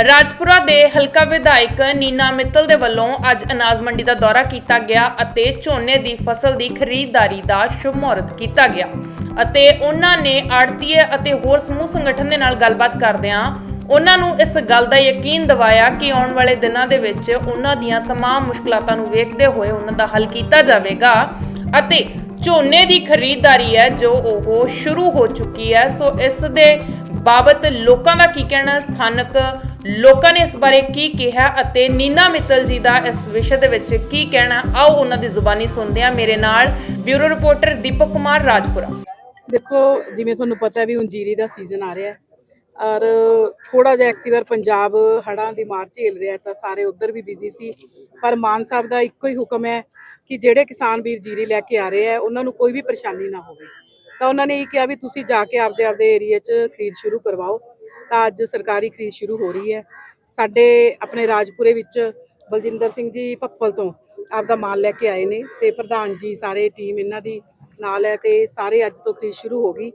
ਰਾਜਪੁਰਾ ਦੇ ਹਲਕਾ ਵਿਧਾਇਕ ਨੀਨਾ ਮਿੱਤਲ ਦੇ ਵੱਲੋਂ ਅੱਜ ਅਨਾਜ ਮੰਡੀ ਦਾ ਦੌਰਾ ਕੀਤਾ ਗਿਆ ਅਤੇ ਝੋਨੇ ਦੀ ਫਸਲ ਦੀ ਖਰੀਦਦਾਰੀ ਦਾ ਸ਼ੁਭ ਮਹੂਰਤ ਕੀਤਾ ਗਿਆ ਅਤੇ ਉਹਨਾਂ ਨੇ ਆੜਤੀਏ ਅਤੇ ਹੋਰ ਸਮੂਹ ਸੰਗਠਨ ਦੇ ਨਾਲ ਗੱਲਬਾਤ ਕਰਦਿਆਂ ਉਹਨਾਂ ਨੂੰ ਇਸ ਗੱਲ ਦਾ ਯਕੀਨ ਦਿਵਾਇਆ ਕਿ ਆਉਣ ਵਾਲੇ ਦਿਨਾਂ ਦੇ ਵਿੱਚ ਉਹਨਾਂ ਦੀਆਂ तमाम ਮੁਸ਼ਕਲਾਂ ਨੂੰ ਵੇਖਦੇ ਹੋਏ ਉਹਨਾਂ ਦਾ ਹੱਲ ਕੀਤਾ ਜਾਵੇਗਾ ਅਤੇ ਝੋਨੇ ਦੀ ਖਰੀਦਦਾਰੀ ਹੈ ਜੋ ਉਹ ਸ਼ੁਰੂ ਹੋ ਚੁੱਕੀ ਹੈ ਸੋ ਇਸ ਦੇ ਬਾਬਤ ਲੋਕਾਂ ਦਾ ਕੀ ਕਹਿਣਾ? ਸਥਾਨਕ ਲੋਕਾਂ ਨੇ ਇਸ ਬਾਰੇ ਕੀ ਕਿਹਾ ਅਤੇ ਨੀਨਾ ਮਿੱਤਲ ਜੀ ਦਾ ਇਸ ਵਿਸ਼ੇ ਦੇ ਵਿੱਚ ਕੀ ਕਹਿਣਾ? ਆਓ ਉਹਨਾਂ ਦੀ ਜ਼ੁਬਾਨੀ ਸੁਣਦੇ ਹਾਂ। ਮੇਰੇ ਨਾਲ ਬਿਊਰੋ ਰਿਪੋਰਟਰ ਦੀਪਕ ਕੁਮਾਰ ਰਾਜਪੁਰਾ। ਦੇਖੋ, ਜਿਵੇਂ ਤੁਹਾਨੂੰ ਪਤਾ ਵੀ ਹੁਣ ਜੀਰੀ ਦਾ ਸੀਜ਼ਨ ਆ ਰਿਹਾ ਹੈ ਔਰ ਥੋੜਾ ਜਿਹਾ ਐਕਟਿਵਰ ਪੰਜਾਬ ਹੜਾਂ ਦੀ ਮਾਰ ਝੇਲ ਰਿਹਾ ਤਾਂ ਸਾਰੇ ਉਧਰ ਵੀ ਬਿਜ਼ੀ ਸੀ। ਪਰ ਮਾਨ ਸਾਹਿਬ ਦਾ ਇੱਕੋ ਹੀ ਹੁਕਮ ਹੈ ਕਿ ਜਿਹੜੇ ਕਿਸਾਨ ਵੀਰ ਜੀਰੀ ਲੈ ਕੇ ਆ ਰਹੇ ਹੈ, ਉਹਨਾਂ ਨੂੰ ਕੋਈ ਵੀ ਪਰੇਸ਼ਾਨੀ ਨਾ ਹੋਵੇ। ਤਾਂ ਉਹਨਾਂ ਨੇ ਇਹ ਕਿਹਾ ਵੀ ਤੁਸੀਂ ਜਾ ਕੇ ਆਪਦੇ ਆਪਦੇ ਏਰੀਆ 'ਚ ਖਰੀਦ ਸ਼ੁਰੂ ਕਰਵਾਓ। ਤਾਂ ਅੱਜ ਸਰਕਾਰੀ ਖਰੀਦ ਸ਼ੁਰੂ ਹੋ ਰਹੀ ਹੈ। ਸਾਡੇ ਆਪਣੇ ਰਾਜਪੁਰੇ ਵਿੱਚ ਬਲਜਿੰਦਰ ਸਿੰਘ ਜੀ ਭੱਪਲ ਤੋਂ ਆਪਦਾ ਮਾਲ ਲੈ ਕੇ ਆਏ ਨੇ ਤੇ ਪ੍ਰਧਾਨ ਜੀ ਸਾਰੇ ਟੀਮ ਇਹਨਾਂ ਦੀ ਨਾਲ ਹੈ ਤੇ ਸਾਰੇ ਅੱਜ ਤੋਂ ਖਰੀਦ ਸ਼ੁਰੂ ਹੋ ਗਈ।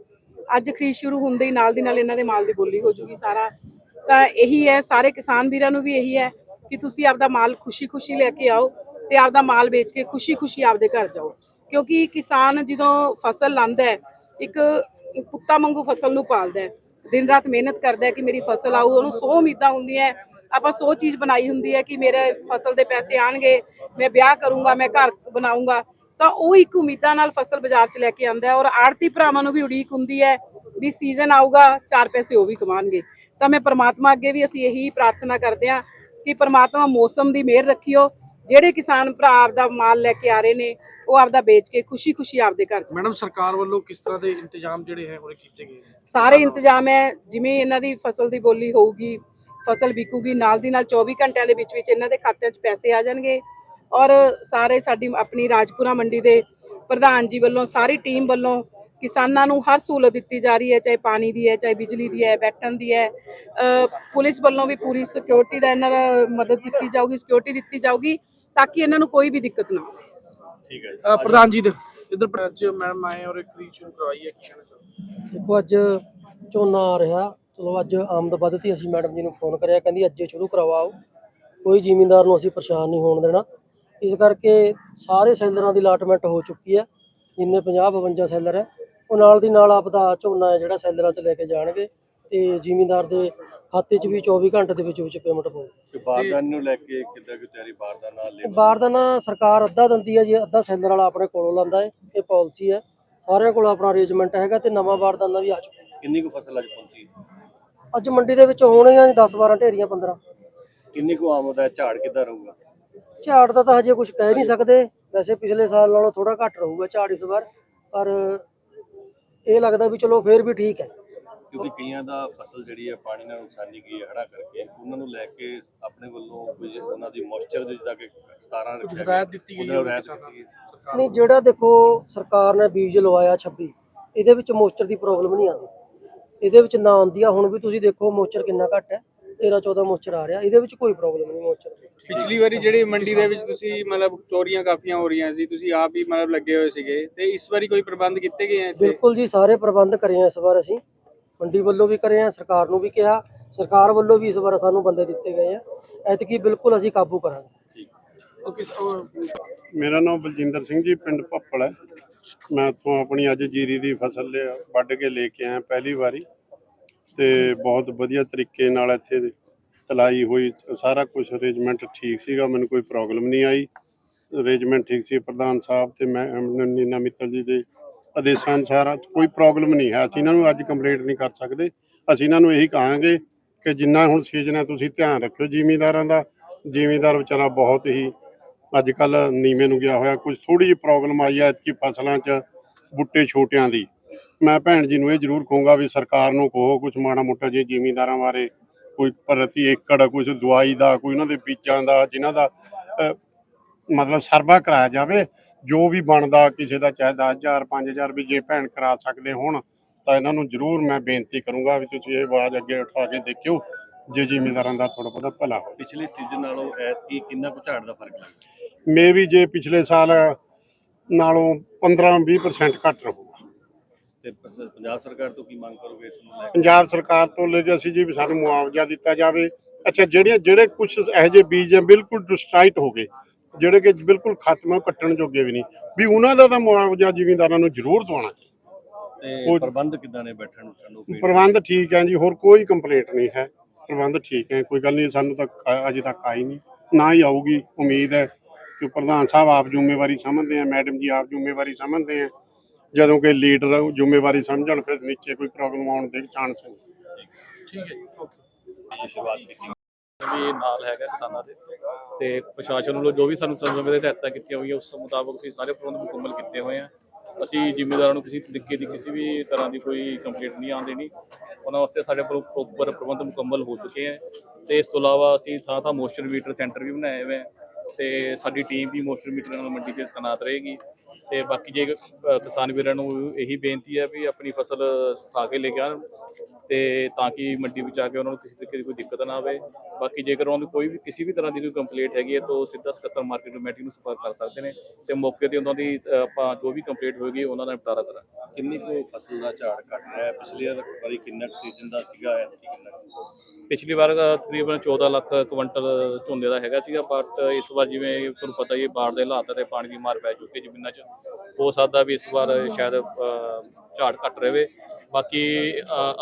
ਅੱਜ ਖਰੀਦ ਸ਼ੁਰੂ ਹੁੰਦੇ ਹੀ ਨਾਲ ਦੀ ਨਾਲ ਇਹਨਾਂ ਦੇ ਮਾਲ ਦੀ ਬੋਲੀ ਹੋ ਜੂਗੀ ਸਾਰਾ। ਤਾਂ ਇਹੀ ਹੈ, ਸਾਰੇ ਕਿਸਾਨ ਵੀਰਾਂ ਨੂੰ ਵੀ ਇਹੀ ਹੈ ਕਿ ਤੁਸੀਂ ਆਪਦਾ ਮਾਲ ਖੁਸ਼ੀ-ਖੁਸ਼ੀ ਲੈ ਕੇ ਆਓ ਤੇ ਆਪਦਾ ਮਾਲ ਵੇਚ ਕੇ ਖੁਸ਼ੀ-ਖੁਸ਼ੀ ਆਪਦੇ ਘਰ ਜਾਓ। ਕਿਉਂਕਿ ਕਿਸਾਨ ਜਦੋਂ ਫਸਲ ਲਾਂਦਾ ਹੈ, ਇੱਕ ਕੁੱਤਾ ਵਾਂਗੂ ਫਸਲ ਨੂੰ ਪਾਲਦਾ ਹੈ। ਦਿਨ ਰਾਤ ਮਿਹਨਤ ਕਰਦਾ ਹੈ ਕਿ ਮੇਰੀ ਫਸਲ ਆਊ, ਉਹਨੂੰ ਸੌ ਉਮੀਦਾਂ ਹੁੰਦੀਆਂ ਆਪਾਂ ਸੌ ਚੀਜ਼ ਬਣਾਈ ਹੁੰਦੀ ਹੈ ਕਿ ਮੇਰੇ ਫਸਲ ਦੇ ਪੈਸੇ ਆਣਗੇ, ਮੈਂ ਵਿਆਹ ਕਰੂੰਗਾ, ਮੈਂ ਘਰ ਬਣਾਉਂਗਾ ਤਾਂ ਉਹ ਇੱਕ ਉਮੀਦਾਂ ਨਾਲ ਫਸਲ ਬਾਜ਼ਾਰ 'ਚ ਲੈ ਕੇ ਆਂਦਾ ਹੈ ਔਰ ਆੜਤੀ ਭਰਾਵਾਂ ਨੂੰ ਵੀ ਉਡੀਕ ਹੁੰਦੀ ਹੈ ਵੀ ਸੀਜ਼ਨ ਆਊਗਾ, ਚਾਰ ਪੈਸੇ ਉਹ ਵੀ ਕਮਾਣਗੇ। ਤਾਂ ਮੈਂ ਪਰਮਾਤਮਾ ਅੱਗੇ ਵੀ ਅਸੀਂ ਇਹੀ ਪ੍ਰਾਰਥਨਾ ਕਰਦੇ ਹਾਂ ਕਿ ਪਰਮਾਤਮਾ ਮੌਸਮ ਦੀ ਮਿਹਰ ਰੱਖਿਓ ਜਿਹੜੇ ਕਿਸਾਨ ਭਰਾ ਆਪਦਾ ਮਾਲ ਲੈ ਕੇ ਆ ਰਹੇ ਨੇ ਉਹ ਆਪਦਾ ਵੇਚ ਕੇ ਖੁਸ਼ੀ-ਖੁਸ਼ੀ ਆਪਦੇ ਘਰ ਚ ਮੈਡਮ ਸਰਕਾਰ ਵੱਲੋਂ ਕਿਸ ਤਰ੍ਹਾਂ ਦੇ ਇੰਤਜ਼ਾਮ ਜਿਹੜੇ ਹੈ ਉਹ ਕੀਤੇ ਗਏ? ਸਾਰੇ ਇੰਤਜ਼ਾਮ ਹੈ ਜਿਵੇਂ ਇਹਨਾਂ ਦੀ ਫਸਲ ਦੀ ਬੋਲੀ ਹੋਊਗੀ ਫਸਲ ਵਿਕੂਗੀ ਨਾਲ ਦੀ ਨਾਲ 24 ਘੰਟਿਆਂ ਦੇ ਵਿੱਚ ਵਿੱਚ ਇਹਨਾਂ ਦੇ ਖਾਤਿਆਂ 'ਚ ਪੈਸੇ ਆ ਜਾਣਗੇ ਔਰ ਸਾਰੇ ਸਾਡੀ ਆਪਣੀ ਰਾਜਪੁਰਾ ਮੰਡੀ ਦੇ ਪ੍ਰਧਾਨ ਜੀ ਵੱਲੋਂ ਸਾਰੀ ਟੀਮ ਵੱਲੋਂ ਕਿਸਾਨਾਂ ਨੂੰ ਹਰ ਸਹੂਲਤ ਦਿੱਤੀ ਜਾ ਰਹੀ ਹੈ ਚਾਹੇ ਪਾਣੀ ਦੀ ਹੈ ਚਾਹੇ ਬਿਜਲੀ ਦੀ ਹੈ ਬੈਠਣ ਦੀ ਹੈ। ਪੁਲਿਸ ਵੱਲੋਂ ਵੀ ਪੂਰੀ ਸਿਕਿਉਰਿਟੀ ਦਾ ਇਹਨਾਂ ਦਾ ਮਦਦ ਕੀਤੀ ਜਾਊਗੀ ਸਿਕਿਉਰਿਟੀ ਦਿੱਤੀ ਜਾਊਗੀ ਤਾਂ ਕਿ ਇਹਨਾਂ ਨੂੰ ਕੋਈ ਵੀ ਦਿੱਕਤ ਨਾ ਆਵੇ। ਅ, ਪ੍ਰਧਾਨ ਜੀ ਦੇ ਇਧਰ ਅੱਜ ਮੈਡਮ ਆਏ ਔਰ ਇੱਕ ਸ਼ੁਰੂ ਕਰਵਾਈ ਹੈ ਚਾਹੋਗੇ? ਦੇਖੋ ਅੱਜ ਝੋਨਾ ਆ ਰਿਹਾ। ਚਲੋ ਅੱਜ ਆਮਦ ਵੱਧਤੀ ਅਸੀਂ ਮੈਡਮ ਜੀ ਨੂੰ ਫੋਨ ਕਰਿਆ ਕਹਿੰਦੀ ਅੱਜੇ ਸ਼ੁਰੂ ਕਰਵਾਓ। ਕੋਈ ਜ਼ਿਮੀਂਦਾਰ ਨੂੰ ਅਸੀਂ ਪਰੇਸ਼ਾਨ ਨਹੀਂ ਹੋਣ ਦੇਣਾ। ਇਸ ਕਰਕੇ ਸਾਰੇ ਸੈਲਰਾਂ ਦੀ ਅਲਾਟਮੈਂਟ ਹੋ ਚੁੱਕੀ ਹੈ। ਜਿੰਨੇ 50 52 ਸੈਲਰ ਹੈ ਉਹ ਨਾਲ ਦੀ ਨਾਲ ਆਪਦਾ ਝੋਨਾ ਹੈ ਜਿਹੜਾ ਸੈਲਰਾਂ 'ਚ ਲੈ ਕੇ ਜਾਣਗੇ ਤੇ ਜ਼ਿਮੀਂਦਾਰ ਦੇ ਖਾਤੇ 'ਚ ਵੀ 24 ਘੰਟੇ ਦੇ ਵਿੱਚ ਵਿੱਚ ਪੇਮੈਂਟ ਪਊ। ਕਿ ਬਾਰਦਾਨ ਨੂੰ ਲੈ ਕੇ ਕਿੱਦਾਂ ਕਿ ਤਿਆਰੀ ਬਾਰਦਾਨ ਨਾਲ ਲੈ ਬਾਰਦਾਨਾ ਸਰਕਾਰ ਅੱਧਾ ਦਿੰਦੀ ਹੈ ਜੀ ਅੱਧਾ ਸੈਲਰ ਵਾਲਾ ਆਪਣੇ ਕੋਲੋਂ ਲੈਂਦਾ ਹੈ ਇਹ ਪਾਲਿਸੀ ਹੈ। ਸਾਰਿਆਂ ਕੋਲ ਆਪਣਾ ਅਰੇਂਜਮੈਂਟ ਹੈਗਾ ਤੇ ਨਵਾਂ ਬਾਰਦਾਨਾ ਵੀ ਆ ਚੁੱਕਾ ਕਿੰਨੀ ਕੁ ਫਸਲ ਅੱਜ ਪਹੁੰਚੀ? ਅੱਜ ਮੰਡੀ ਦੇ ਵਿੱਚ ਹੋਣਗੀਆਂ 10 12 ਢੇਰੀਆਂ 15 ਕਿੰਨੀ ਕੁ ਆਮਦ ਹੈ ਝਾੜ ਕਿੱਦਾਂ ਰਹੂਗਾ? ਝਾੜ ਦਾ ਤਾਂ ਹਜੇ ਕੁਝ ਕਹਿ ਨਹੀਂ ਸਕਦੇ। ਵੈਸੇ ਪਿਛਲੇ ਸਾਲ ਨਾਲੋਂ ਥੋੜਾ ਘੱਟ ਰਹੂਗਾ ਝਾੜ ਇਸ ਵਾਰ ਪਰ ਇਹ ਲੱਗਦਾ ਵੀ ਚਲੋ ਫੇਰ ਵੀ ਠੀਕ ਹੈ। ਕਿਉਂਕਿ ਕਈਆਂ ਦਾ ਫਸਲ ਜਿਹੜੀ ਹੈ ਪਾਣੀ ਨਾਲ ਨੁਕਸਾਨੀ ਗਈ ਹੈ ਹੜਾ ਕਰਕੇ ਉਹਨਾਂ ਨੂੰ ਲੈ ਕੇ ਆਪਣੇ ਵੱਲੋਂ ਕੁਝ ਉਹਨਾਂ ਦੀ ਮੋਇਸਚਰ ਦੀ ਜਿੱਦਾਂ ਕਿ 17 ਰੱਖਿਆ ਗਿਆ ਦਿੱਤੀ ਗਈ ਹੈ ਨਹੀਂ ਜਿਹੜਾ ਦੇਖੋ ਸਰਕਾਰ ਨੇ ਬੀਜ ਲਵਾਇਆ 26 ਇਹਦੇ ਵਿੱਚ ਮੋਇਸਚਰ ਦੀ ਪ੍ਰੋਬਲਮ ਨਹੀਂ ਆਉਂਦੀ। ਇਹਦੇ ਵਿੱਚ ਨਾ ਆਉਂਦੀ ਆ ਹੁਣ ਵੀ ਤੁਸੀਂ ਦੇਖੋ ਮੋਇਸਚਰ ਕਿੰਨਾ ਘੱਟ ਹੈ 13 14 ਮੋਇਸਚਰ ਆ ਰਿਹਾ ਇਹਦੇ ਵਿੱਚ ਕੋਈ ਪ੍ਰੋਬਲਮ ਨਹੀਂ ਮੋਇਸਚਰ ਦੀ। ਪਿਛਲੀ ਵਾਰੀ ਜਿਹੜੀ ਮੰਡੀ ਦੇ ਵਿੱਚ ਤੁਸੀਂ ਮਤਲਬ ਚੋਰੀਆਂ ਕਾਫੀਆਂ ਹੋ ਰਹੀਆਂ ਸੀ ਤੁਸੀਂ ਆਪ ਹੀ ਮਤਲਬ ਲੱਗੇ ਹੋਏ ਸੀਗੇ। ਤੇ ਇਸ ਵਾਰੀ ਕੋਈ ਪ੍ਰਬੰਧ ਕੀਤੇ ਗਏ ਆ ਇੱਥੇ? ਬਿਲਕੁਲ ਜੀ ਸਾਰੇ ਪ੍ਰਬੰਧ ਕਰੇ ਆ ਇਸ ਵਾਰ ਅਸੀਂ। ਮੰਡੀ ਵੱਲੋਂ ਵੀ ਕਰੇ ਆ ਸਰਕਾਰ ਨੂੰ ਵੀ ਕਿਹਾ। ਸਰਕਾਰ ਵੱਲੋਂ ਵੀ ਇਸ ਵਾਰ ਸਾਨੂੰ ਬੰਦੇ ਦਿੱਤੇ ਗਏ ਆ। ਐਤਕੀ ਬਿਲਕੁਲ ਅਸੀਂ ਕਾਬੂ ਕਰਾਂਗੇ। ਉਹ ਮੇਰਾ ਨਾਮ ਬਲਜਿੰਦਰ ਸਿੰਘ ਜੀ ਪਿੰਡ ਭੱਪਲ ਹੈ। ਮੈਂ ਇੱਥੋਂ ਆਪਣੀ ਅੱਜ ਜੀਰੀ ਦੀ ਫਸਲ ਲਿਆ- ਵੱਢ ਕੇ ਲੈ ਕੇ ਆਇਆ ਪਹਿਲੀ ਵਾਰੀ। ਤੇ ਬਹੁਤ ਵਧੀਆ ਤਰੀਕੇ ਨਾਲ ਇੱਥੇ ਤਲਾਈ ਹੋਈ, ਸਾਰਾ ਕੁਝ ਅਰੇਂਜਮੈਂਟ ਠੀਕ ਸੀਗਾ, ਮੈਨੂੰ ਕੋਈ ਪ੍ਰੋਬਲਮ ਨਹੀਂ ਆਈ। ਅਰੇਂਜਮੈਂਟ ਠੀਕ ਸੀ ਪ੍ਰਧਾਨ ਸਾਹਿਬ ਤੇ ਮੈਂ ਨੀਨਾ ਮਿੱਤਲ ਜੀ ਦੇ ਆਦੇਸ਼ਾਂ ਅਨੁਸਾਰ ਕੋਈ ਪ੍ਰੋਬਲਮ ਨਹੀਂ ਹੈ। ਅਸੀਂ ਇਹਨਾਂ ਨੂੰ ਅੱਜ ਕੰਪਲੇਂਟ ਨਹੀਂ ਕਰ ਸਕਦੇ। ਅਸੀਂ ਇਹਨਾਂ ਨੂੰ ਇਹੀ ਕਹਾਂਗੇ ਕਿ ਜਿੰਨਾ ਹੁਣ ਸੀਜ਼ਨ ਹੈ, ਤੁਸੀਂ ਧਿਆਨ ਰੱਖਿਓ। ਜ਼ਿਮੀਂਦਾਰਾਂ ਦਾ, ਜ਼ਿਮੀਂਦਾਰ ਵਿਚਾਰਾ ਬਹੁਤ ਹੀ ਅੱਜ ਕੱਲ ਨੀਵੇਂ ਨੂੰ ਗਿਆ ਹੋਇਆ। ਕੁਝ ਥੋੜੀ ਜਿਹੀ ਪ੍ਰੋਬਲਮ ਆਈ ਹੈ ਕਿ ਫਸਲਾਂ 'ਚ, ਬੁੱਟੇ ਛੋਟਿਆਂ ਦੀ। ਮੈਂ ਭੈਣ ਜੀ ਨੂੰ ਇਹ ਜ਼ਰੂਰ ਕਹੂੰਗਾ ਵੀ ਸਰਕਾਰ ਨੂੰ ਕਹੋ ਕੁਝ ਮਾੜਾ ਮੋਟਾ ਜੇ ਜ਼ਿਮੀਂਦਾਰਾਂ ਬਾਰੇ ਕੋਈ ਪ੍ਰਤੀ ਏਕੜ ਕੁਝ ਦਵਾਈ ਦਾ ਕੋਈ ਉਹਨਾਂ ਦੇ ਬੀਜਾਂ ਦਾ ਜਿਨ੍ਹਾਂ ਦਾ ਮਤਲਬ ਸਰਵਾ ਕਰਾਇਆ ਜਾਵੇ ਜੋ ਵੀ ਬਣਦਾ ਕਿਸੇ ਦਾ ਚਾਹੇ 10000 5000 ਵੀ ਜੇ ਭੈਣ ਕਰਾ ਸਕਦੇ ਹੋਣ ਤਾਂ ਇਹਨਾਂ ਨੂੰ ਜ਼ਰੂਰ ਮੈਂ ਬੇਨਤੀ ਕਰੂੰਗਾ ਵੀ ਤੁਸੀਂ ਇਹ ਆਵਾਜ਼ ਅੱਗੇ ਉਠਾ ਕੇ ਦੇਖਿਓ ਜੇ ਜ਼ਿਮੀਂਦਾਰਾਂ ਦਾ ਥੋੜਾ ਬਹੁਤਾ ਭਲਾ ਹੋ ਪਿਛਲੇ ਸੀਜ਼ਨ ਨਾਲੋਂ ਐਤਕੀ ਕਿੰਨਾ ਕੁ ਝਾੜ ਦਾ ਫ਼ਰਕ ਲੱਗਦਾ? ਮੇ ਵੀ ਜੇ ਪਿਛਲੇ ਸਾਲ ਨਾਲੋਂ 15-20% ਘੱਟ ਰਹੂਗਾ ਤੇ ਪਸ- ਪੰਜਾਬ ਸਰਕਾਰ ਤੋਂ ਕੀ ਮੰਗ ਕਰੋਗੇ ਇਸ ਨੂੰ ਲੈ ਕੇ? ਪੰਜਾਬ ਸਰਕਾਰ ਤੋਂ ਲੈ ਕੇ ਅਸੀਂ ਜੀ ਵੀ ਸਾਨੂੰ ਮੁਆਵਜ਼ਾ ਦਿੱਤਾ ਜਾਵੇ। ਅੱਛਾ ਜਿਹੜੀਆਂ ਜਿਹੜੇ ਕੁਝ ਇਹੋ ਜਿਹੇ ਬੀਜ ਆ ਬਿਲਕੁਲ ਡਿਸਟਰਾਈਟ ਹੋ ਗਏ। ਜਿਹੜੇ ਕਿ ਬਿਲਕੁਲ ਖਤਮ ਆ ਕੱਟਣ ਜੋਗੇ ਵੀ ਨਹੀਂ। ਵੀ ਉਹਨਾਂ ਦਾ ਤਾਂ ਮੁਆਵਜ਼ਾ ਜ਼ਿਮੀਂਦਾਰਾਂ ਨੂੰ ਜ਼ਰੂਰ ਦਵਾਉਣਾ ਤੇ ਉਹ- ਪ੍ਰਬੰਧ ਕਿੱਦਾਂ ਨੇ ਬੈਠਣ ਉੱਠਣ ਨੂੰ ਪੀਣ ਪ੍ਰਬੰਧ ਠੀਕ ਹੈ ਜੀ ਹੋਰ ਕੋਈ ਕੰਪਲੇਂਟ ਨਹੀਂ ਹੈ। ਪ੍ਰਬੰਧ ਠੀਕ ਹੈ ਕੋਈ ਗੱਲ ਨਹੀਂ ਸਾਨੂੰ ਤਾਂ ਅਜੇ ਤੱਕ ਆਈ ਨਹੀਂ। ਨਾ ਹੀ ਆਊਗੀ ਉਮੀਦ ਹੈ ਕਿ ਪ੍ਰਧਾਨ ਸਾਹਿਬ ਆਪ ਜ਼ਿੰਮੇਵਾਰੀ ਸਮਝਦੇ ਆ ਮੈਡਮ ਜੀ ਆਪ ਜ਼ਿੰਮੇਵਾਰੀ ਸਮਝਦੇ ਆ। ਜਦੋਂ ਕਿ ਲੀਡਰ ਜ਼ਿੰਮੇਵਾਰੀ ਸਮਝਣ, ਫਿਰ ਨੀਚੇ ਕੋਈ ਪ੍ਰੋਬਲਮ ਆਉਣ ਦੇ ਚਾਂਸ ਨਹੀਂ। ਠੀਕ ਹੈ ਓਕੇ। ਸ਼ੁਰੂਆਤ ਕੀਤੀ। ਵੀ ਨਾਲ ਹੈਗਾ ਕਿਸਾਨਾਂ ਦੇ। ਤੇ ਪ੍ਰਸ਼ਾਸਨ ਵੱਲੋਂ ਜੋ ਵੀ ਸਾਨੂੰ ਸਮੇਂ ਦੇ ਹਦਾਇਤਾਂ ਕੀਤੀਆਂ ਹੋਈਆਂ, ਉਸ ਮੁਤਾਬਕ ਅਸੀਂ ਸਾਰੇ ਪ੍ਰਬੰਧ ਮੁਕੰਮਲ ਕੀਤੇ ਹੋਏ ਆ। ਅਸੀਂ ਜ਼ਿੰਮੇਦਾਰਾਂ ਨੂੰ ਕਿਸੇ ਤਰੀਕੇ ਦੀ ਕਿਸੇ ਵੀ ਤਰ੍ਹਾਂ ਦੀ ਕੋਈ ਕੰਪਲੇਂਟ ਨਹੀਂ ਆਉਣ ਦੇਣੀ। ਉਹਨਾਂ ਵਾਸਤੇ ਸਾਡੇ ਕੋਲ ਪ੍ਰੋਪਰ ਪ੍ਰਬੰਧ ਮੁਕੰਮਲ ਹੋ ਚੁੱਕੇ ਹੈ ਤੇ ਇਸ ਤੋਂ ਇਲਾਵਾ ਅਸੀਂ ਥਾਂ ਥਾਂ ਮੋਇਸਚਰ ਮੀਟਰ ਸੈਂਟਰ ਵੀ ਬਣਾਏ ਹੋਏ ਆ। ਤੇ ਸਾਡੀ ਟੀਮ ਵੀ ਮੋਇਸਚਰ ਮੀਟਰ ਨਾਲ ਮੰਡੀ 'ਚ ਤੈਨਾਤ ਰਹੇਗੀ ਤੇ ਬਾਕੀ ਜੇ ਕਿਸਾਨ ਵੀਰਾਂ ਨੂੰ ਇਹੀ ਬੇਨਤੀ ਹੈ ਵੀ ਆਪਣੀ ਫਸਲ ਸੁਕਾ ਕੇ ਲੈ ਕੇ ਆਉਣ ਤੇ ਤਾਂ ਕਿ ਮੰਡੀ ਵਿੱਚ ਆ ਕੇ ਉਹਨਾਂ ਨੂੰ ਕਿਸੇ ਤਰੀਕੇ ਦੀ ਕੋਈ ਦਿੱਕਤ ਨਾ ਆਵੇ। ਬਾਕੀ ਜੇਕਰ ਉਹਨਾਂ ਨੂੰ ਕੋਈ ਵੀ ਕਿਸੇ ਵੀ ਤਰ੍ਹਾਂ ਦੀ ਕੋਈ ਕੰਪਲੇਂਟ ਹੈਗੀ ਹੈ ਤਾਂ ਉਹ ਸਿੱਧਾ ਸਕੱਤਰ ਮਾਰਕੀਟ ਕਮੇਟੀ ਨੂੰ ਸੰਪਰਕ ਕਰ ਸਕਦੇ ਨੇ ਤੇ ਮੌਕੇ ਤੇ ਉਹਨਾਂ ਦੀ ਅ, ਆਪਾਂ ਜੋ ਵੀ ਕੰਪਲੇਂਟ ਹੋਏਗੀ ਉਹਨਾਂ ਦਾ ਨਿਪਟਾਰਾ ਕਰਾਂਗੇ। ਕਿੰਨੀ ਕੁ ਫਸਲ ਦਾ ਝਾੜ ਘਟ ਰਿਹਾ? ਹੈ ਪਿਛਲੀ ਵਾਰੀ ਕਿੰਨਾ ਸੀਜ਼ਨ ਦਾ ਸੀਗਾ ਐਤਕੀ ਕਿੰਨਾ ਪਿਛਲੀ ਵਾਰ ਤਕਰੀਬਨ 14 ਲੱਖ ਕੁਇੰਟਲ ਝੋਨੇ ਦਾ ਹੈਗਾ ਸੀਗਾ ਬਟ ਇਸ ਵਾਰ ਜਿਵੇਂ ਤੁਹਾਨੂੰ ਪਤਾ ਹੀ ਹੈ, ਬਾੜ ਦੇ ਹਾਲਾਤ ਤੇ ਪਾਣੀ ਦੀ ਮਾਰ ਪੈ ਚੁੱਕੀ ਜ਼ਮੀਨਾਂ 'ਚ। ਹੋ ਸਕਦਾ ਵੀ ਇਸ ਵਾਰ ਸ਼ਾਇਦ ਝਾੜ ਘੱਟ ਰਹੇ। ਬਾਕੀ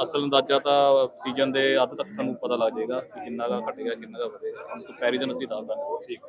ਅਸਲ ਅੰਦਾਜ਼ਾ ਤਾਂ ਸੀਜ਼ਨ ਦੇ ਅੱਧ ਤੱਕ ਸਾਨੂੰ ਪਤਾ ਲੱਗ ਜਾਏਗਾ ਕਿ ਕਿੰਨਾ ਦਾ ਘਟੇਗਾ ਕਿੰਨਾ ਦਾ ਵਧੇਗਾ। ਕੰਪੈਰੀਜ਼ਨ ਅਸੀਂ ਦੱਸ ਦਾਂਗੇ। ਠੀਕ।